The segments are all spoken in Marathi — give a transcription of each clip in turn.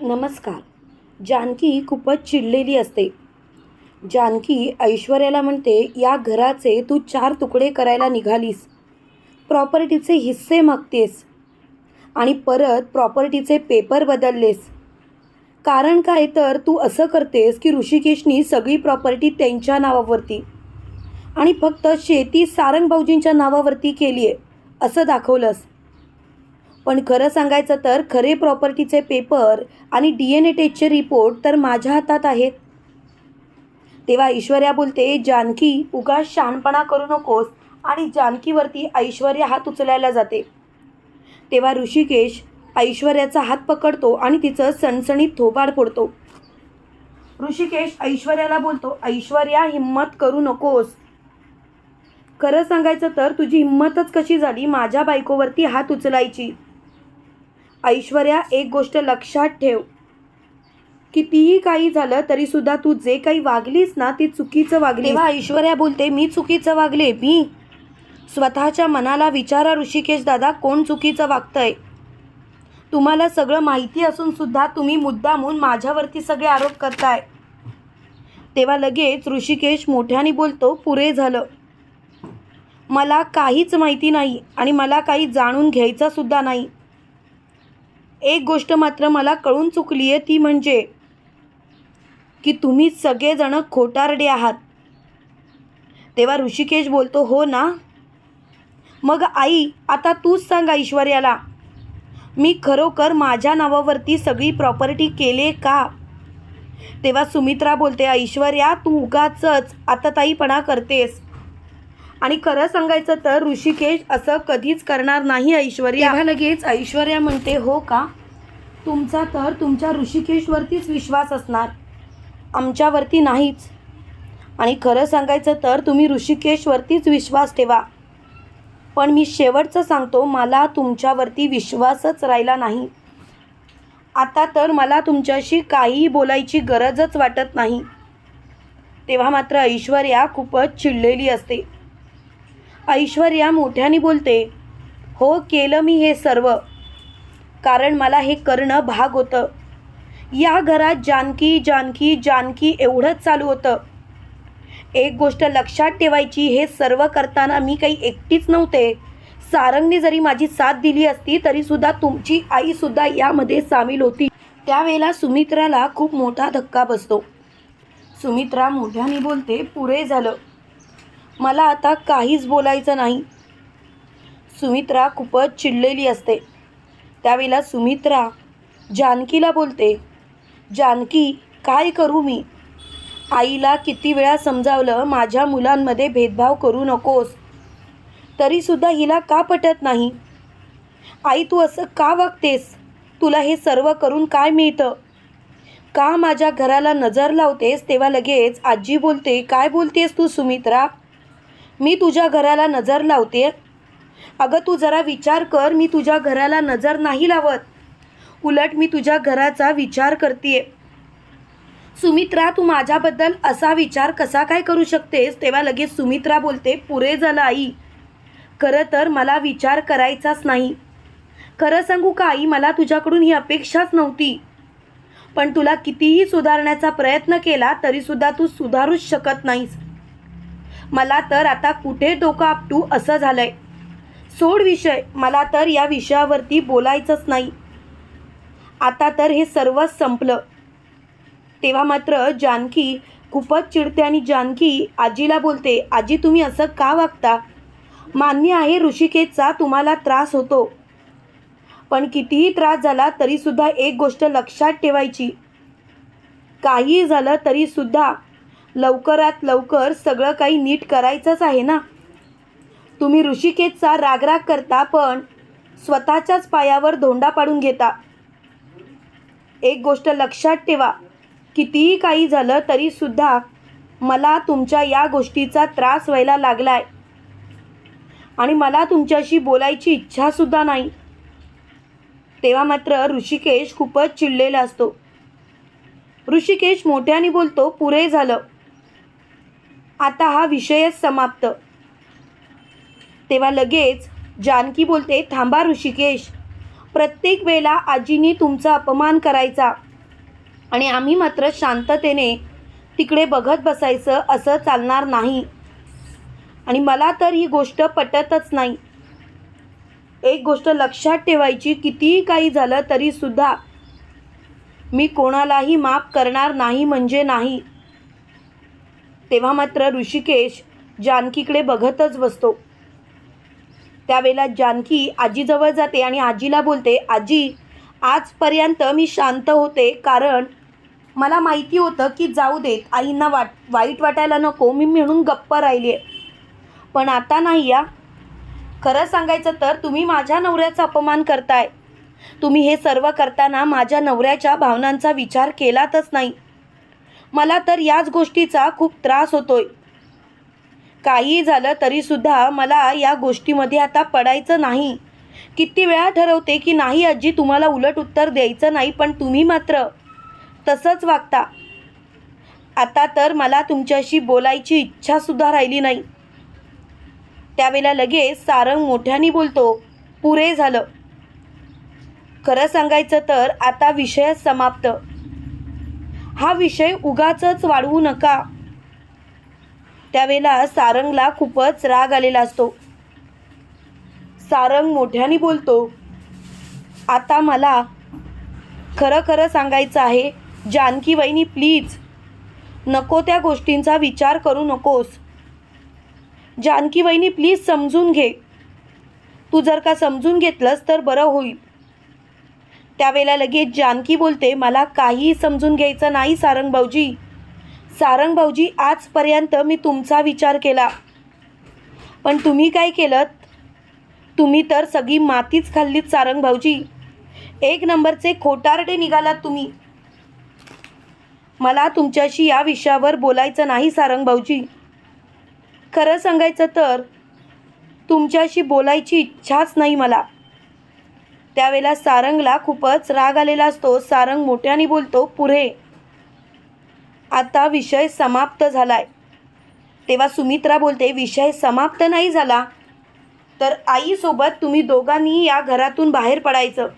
नमस्कार. जानकी खूपच चिडलेली असते. जानकी ऐश्वर्याला म्हणते या घराचे तू चार तुकडे करायला निघालीस. प्रॉपर्टीचे हिस्से मागतेस. आणि परत प्रॉपर्टीचे पेपर बदललेस. कारण काय तर तू असं करतेस की ऋषिकेशनी सगळी प्रॉपर्टी त्यांच्या नावावरती. आणि फक्त शेती सारंग भाऊजींच्या नावावरती केली आहे असं दाखवलंस. पण खरं सांगायचं तर खरे प्रॉपर्टीचे पेपर आणि डी एन ए टेस्टचे रिपोर्ट तर माझ्या हातात आहेत. तेव्हा ऐश्वर्या बोलते जानकी उगा शहाणपणा करू नकोस आणि जानकीवरती ऐश्वर्या हात उचलायला जाते. तेव्हा ऋषिकेश ऐश्वर्याचा हात पकडतो आणि तिचं सणसणीत थोबाड फोडतो. ऋषिकेश ऐश्वर्याला बोलतो ऐश्वर्या हिंमत करू नकोस. खरं सांगायचं तर तुझी हिंमतच कशी झाली माझ्या बायकोवरती हात उचलायची? ऐश्वर्या एक गोष्ट लक्षात ठेव. कितीही काही झालं तरी सुद्धा तू जे काही वागलीस ना ती चुकीचं वागली तेव्हा ऐश्वर्या बोलते मी चुकीचं वागले मी? स्वतःच्या मनाला विचारा ऋषिकेश दादा कोण चुकीचं वागतंय? तुम्हाला सगळं माहिती असून सुद्धा तुम्ही मुद्दामहून माझ्यावरती सगळे आरोप करताय. तेव्हा लगेच ऋषिकेश मोठ्याने बोलतो पुरे झालं. मला काहीच माहिती नाही आणि मला काही जाणून घ्यायचं सुद्धा नाही. एक गोष्ट मात्र मला कळून चुकली आहे ती म्हणजे की तुम्ही सगळेजणं खोटारडे आहात. तेव्हा ऋषिकेश बोलतो हो ना. मग आई आता तूच सांग ऐश्वर्याला मी खरोखर माझ्या नावावरती सगळी प्रॉपर्टी केले का? तेव्हा सुमित्रा बोलते ऐश्वर्या तू उगाचच आता ताईपणा करतेस. आणि खरं सांगायचं तर ऋषिकेश असं कधीच करणार नाही ऐश्वर्या. लगेच ऐश्वर्या म्हणते हो का? तुमचा तर तुमच्या ऋषिकेशवरतीच विश्वास असणार. आमच्यावरती नाहीच. आणि खरं सांगायचं तर तुम्ही ऋषिकेशवरतीच विश्वास ठेवा. पण मी शेवटचं सांगतो मला तुमच्यावरती विश्वासच राहिला नाही. आता तर मला तुमच्याशी काहीही बोलायची गरजच वाटत नाही. तेव्हा मात्र ऐश्वर्या खूपच चिडलेली असते. ऐश्वर्या मोठ्याने बोलते हो केलं मी हे सर्व. कारण मला हे करणं भाग होतं. या घरात जानकी जानकी जानकी एवढंच चालू होतं. एक गोष्ट लक्षात ठेवायची हे सर्व करताना मी काही एकटीच नव्हते. सारंगने जरी माझी साथ दिली असती तरीसुद्धा तुमची आईसुद्धा यामध्ये सामील होती. त्यावेळेला सुमित्राला खूप मोठा धक्का बसतो. सुमित्रा मोठ्याने बोलते पुरे झालं. मला आता काहीच बोलायचं नाही. सुमित्रा खूपच चिडलेली असते. त्यावेळेला सुमित्रा जानकीला बोलते जानकी काय करू मी? आईला किती वेळा समजावलं माझ्या मुलांमध्ये भेदभाव करू नकोस. तरीसुद्धा हिला का पटत नाही? आई तू असं का वागतेस? तुला हे सर्व करून काय मिळतं? का माझ्या घराला नजर लावतेस तेव्हा लगेच आजी बोलते काय बोलतेस तू सुमित्रा? मी तुझ्या घराला नजर लावते. अगं तू जरा विचार कर मी तुझ्या घराला नजर नाही लावत. उलट मी तुझ्या घराचा विचार करते सुमित्रा तू माझ्याबद्दल असा विचार कसा काय करू शकतेस? तेव्हा लगेच सुमित्रा बोलते पुरे झालं आई. खरं तर मला विचार करायचाच नाही. खरं सांगू का आई? मला तुझ्याकडून ही अपेक्षाच नव्हती. पण तुला कितीही सुधारण्याचा प्रयत्न केला तरीसुद्धा तू सुधारूच शकत नाहीस. मला तर आता कुठे डोकं आपटू असं झालंय. सोड विषय मला तर या विषयावरती बोलायचंच नाही. आता तर हे सर्वच संपलं. तेव्हा मात्र जानकी खूपच चिडते आणि जानकी आजीला बोलते आजी तुम्ही असं का वागता? मान्य आहे ऋषिकेशचा तुम्हाला त्रास होतो. पण कितीही त्रास झाला तरीसुद्धा एक गोष्ट लक्षात ठेवायची. काही झालं तरीसुद्धा लवकरात लवकर सगळं काही नीट करायचंच आहे ना? तुम्ही ऋषिकेशचा रागराग करता पण स्वतःच्याच पायावर धोंडा पाडून घेता. एक गोष्ट लक्षात ठेवा कितीही काही झालं तरीसुद्धा मला तुमच्या या गोष्टीचा त्रास व्हायला लागलाय. आणि मला तुमच्याशी बोलायची इच्छासुद्धा नाही. तेव्हा मात्र ऋषिकेश खूपच चिडलेला असतो. ऋषिकेश मोठ्याने बोलतो पुरे झालं. आता हा विषयच समाप्त. तेव्हा लगेच जानकी बोलते थांबा ऋषिकेश. प्रत्येक वेळेला आजीनी तुमचा अपमान करायचा आणि आम्ही मात्र शांततेने तिकडे बघत बसायचं असं चालणार नाही. आणि मला तर ही गोष्ट पटतच नाही. एक गोष्ट लक्षात ठेवायची कितीही काही झालं तरीसुद्धा मी कोणालाही माफ करणार नाही म्हणजे नाही. तेव्हा मात्र ऋषिकेश जानकीकडे बघतच बसतो. त्यावेळेला जानकी आजीजवळ जाते आणि आजीला बोलते आजी आजपर्यंत मी शांत होते कारण मला माहिती होतं की जाऊ देत आईंना वाट वाईट वाटायला नको मी म्हणून गप्प राहिली आहे. पण आता नाही या. खरं सांगायचं तर तुम्ही माझ्या नवऱ्याचा अपमान करताय. तुम्ही हे सर्व करताना माझ्या नवऱ्याच्या भावनांचा विचार केलातच नाही. मला तर याच गोष्टीचा खूप त्रास होतोय. काही झालं तरीसुद्धा मला या गोष्टीमध्ये आता पडायचं नाही. किती वेळा ठरवते की नाही आजी तुम्हाला उलट उत्तर द्यायचं नाही पण तुम्ही मात्र तसंच वागता. आता तर मला तुमच्याशी बोलायची इच्छासुद्धा राहिली नाही. त्यावेळेला लगेच सारंग मोठ्याने बोलतो पुरे झालं. खरं सांगायचं तर आता विषय समाप्त. हा विषय उगाचच वाढवू नका. त्यावेळेला सारंगला खूपच राग आलेला असतो. सारंग मोठ्याने बोलतो आता मला खरं खरं सांगायचं आहे जानकी वहिनी प्लीज. नको त्या गोष्टींचा विचार करू नकोस. जानकी वहिनी प्लीज समजून घे. तू जर का समजून घेतलंस तर बरं होईल. त्यावेळेला लगेच जानकी बोलते मला काही समजून घ्यायचं नाही सारंग भाऊजी. सारंग भाऊजी आजपर्यंत मी तुमचा विचार केला. पण तुम्ही काय केलं तुम्ही तर सगळी मातीच खाल्लीत सारंग भाऊजी. एक नंबरचे खोटारडे निघालात तुम्ही. मला तुमच्याशी या विषयावर बोलायचं नाही सारंग भाऊजी. खरं सांगायचं तर तुमच्याशी बोलायची इच्छाच नाही मला. त्यावेळेला सारंगला खूपच राग आलेला असतो. सारंग मोठ्याने बोलतो पुढे. आता विषय समाप्त झालाय. तेव्हा सुमित्रा बोलते विषय समाप्त नाही झाला. तर आईसोबत तुम्ही दोघांनी या घरातून बाहेर पडायचं.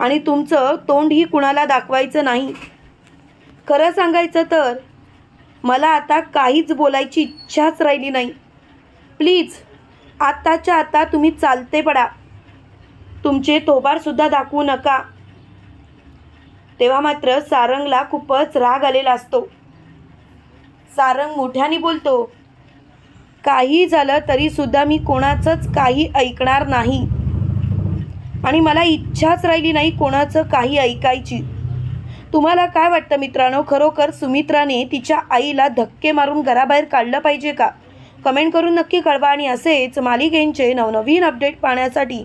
आणि तुमचं तोंडही कुणाला दाखवायचं नाही. खरं सांगायचं तर मला आता काहीच बोलायची इच्छाच राहिली नाही. प्लीज आत्ताच्या आता तुम्ही चालते पडा. तुमचे तोबारसुद्धा दाखवू नका. तेव्हा मात्र सारंगला खूपच राग आलेला असतो. सारंग मोठ्याने बोलतो काही झालं तरीसुद्धा मी कोणाचंच काही ऐकणार नाही. आणि मला इच्छाच राहिली नाही कोणाचं काही ऐकायची. तुम्हाला काय वाटतं मित्रांनो? खरोखर सुमित्राने तिच्या आईला धक्के मारून घराबाहेर काढलं पाहिजे का? कमेंट करून नक्की कळवा आणि असेच मालिकेंचे नवनवीन अपडेट पाहण्यासाठी